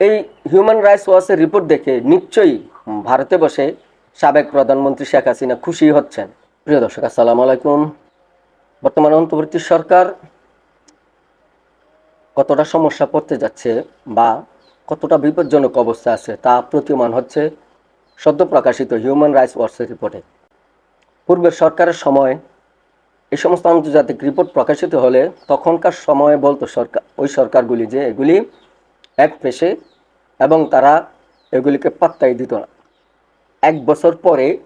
এই human rights ওয়াচের report দেখে নিশ্চয়ই ভারতে বসে সাবেক প্রধানমন্ত্রী শেখ হাসিনা খুশি হচ্ছেন। প্রিয় দর্শক, আসসালামু আলাইকুম। বর্তমান অন্তর্বর্তী সরকার কতটা সমস্যা পড়তে যাচ্ছে বা কতটা বিপজ্জনক অবস্থা আছে তা প্রতীয়মান হচ্ছে সদ্য প্রকাশিত হিউম্যান রাইটস ওয়াচের রিপোর্টে পূর্বের সরকারের সময় এই সমস্ত আন্তর্জাতিক রিপোর্ট প্রকাশিত হলে তখনকার সময়ে বলতো সরকার, ওই সরকারগুলি যে এগুলি এক পেশে এবং তারা এগুলিকে পাত্তাই দিত না। এক বছর পরে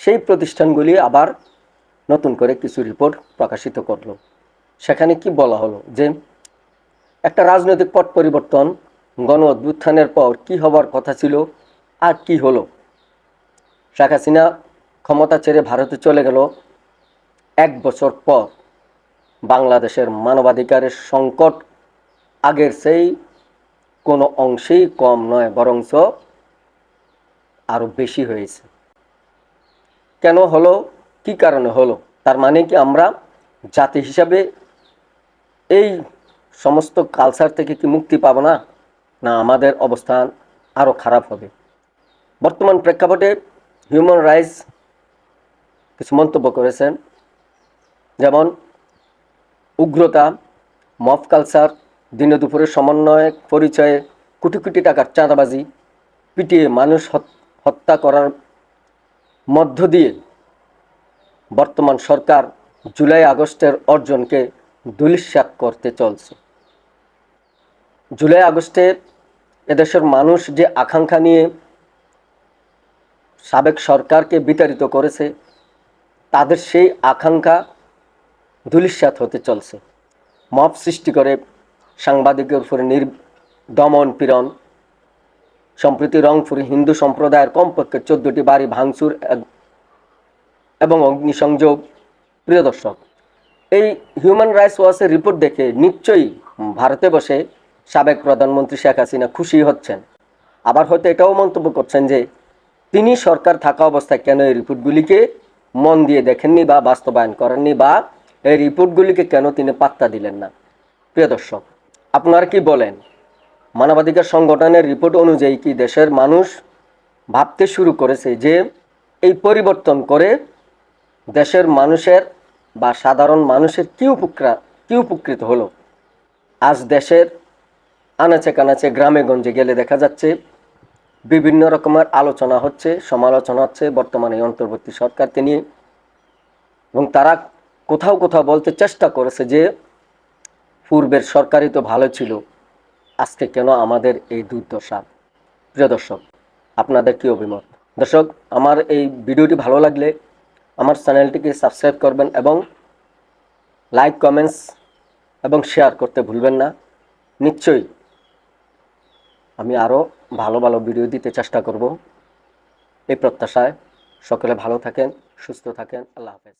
সেই প্রতিষ্ঠানগুলি আবার নতুন করে কিছু রিপোর্ট প্রকাশিত করল। সেখানে কি বলা হলো যে, একটা রাজনৈতিক পট পরিবর্তন, গণ অভ্যুত্থানের পর কি হবার কথা ছিল আর কি হলো? শেখ হাসিনা ক্ষমতা ছেড়ে ভারতে চলে গেল। এক বছর পর বাংলাদেশের মানবাধিকারের সংকট আগের সেই কোনো অংশেই কম নয়, বরঞ্চ আরও বেশি হয়েছে। কেন হলো? কি কারণে হলো? তার মানে কি আমরা জাতি হিসাবে এই সমস্ত কালচার থেকে কি মুক্তি পাবো না? না, আমাদের অবস্থান আরও খারাপ হবে। বর্তমান প্রেক্ষাপটে হিউম্যান রাইটস কিছু মন্তব্য করেছেন। যেমন, উগ্রতা মফ কালচার দিনে দুপুরে সমন্বয় পরিচয়ে কোটি কোটি টাকার চাঁদাবাজি, পিটিয়ে মানুষ হত- হত্যা করার মধ্য দিয়ে বর্তমান সরকার জুলাই আগস্টের অর্জনকে দুলিশ্বাত করতে চলছে। জুলাই আগস্টে এদেশের মানুষ যে আকাঙ্ক্ষা নিয়ে সাবেক সরকারকে বিতাড়িত করেছে, তাদের সেই আকাঙ্ক্ষা ধুলিস্যাত হতে চলছে। মব সৃষ্টি করে সাংবাদিকের উপরে দমন পীড়ন। সম্প্রতি রংপুরে হিন্দু সম্প্রদায়ের কমপক্ষে চোদ্দটি বাড়ি ভাঙচুর এবং অগ্নিসংযোগ। প্রিয় দর্শক, এই হিউম্যান রাইটস ওয়াচের রিপোর্ট দেখে নিশ্চয়ই ভারতে বসে সাবেক প্রধানমন্ত্রী শেখ হাসিনা খুশি হচ্ছেন। আবার হয়তো এটাও মন্তব্য করছেন যে, তিনি সরকার থাকা অবস্থায় কেন এই রিপোর্টগুলিকে মন দিয়ে দেখেননি বা বাস্তবায়ন করেননি বা এই রিপোর্টগুলিকে কেন তিনি পাত্তা দিলেন না? প্রিয় দর্শক আপনারা কি বলেন? মানবাধিকার সংগঠনের রিপোর্ট অনুযায়ী কি দেশের মানুষ ভাবতে শুরু করেছে যে এই পরিবর্তন করে দেশের মানুষের বা সাধারণ মানুষের কি উপকৃত কি উপকৃত হলো? আজ দেশের আনাচে কানাচে গ্রামে গঞ্জে গেলে দেখা যাচ্ছে বিভিন্ন রকমের আলোচনা হচ্ছে, সমালোচনা হচ্ছে বর্তমানে অন্তর্বর্তী সরকারকে নিয়ে এবং তারা কোথাও কোথাও বলতে চেষ্টা করেছে যে পূর্বের সরকারই তো ভালো ছিল। আজকে কেন আমাদের এই দুর্দশা? প্রিয় দর্শক, আপনাদের কি অভিমত? দর্শক, আমার এই ভিডিওটি ভালো লাগলে আমার চ্যানেলটিকে সাবস্ক্রাইব করবেন এবং লাইক, কমেন্টস এবং শেয়ার করতে ভুলবেন না। নিশ্চয়ই আমি আরও ভালো ভালো ভিডিও দিতে চেষ্টা করব। এই প্রত্যাশায় সকলে ভালো থাকেন, সুস্থ থাকেন। আল্লাহ হাফেজ।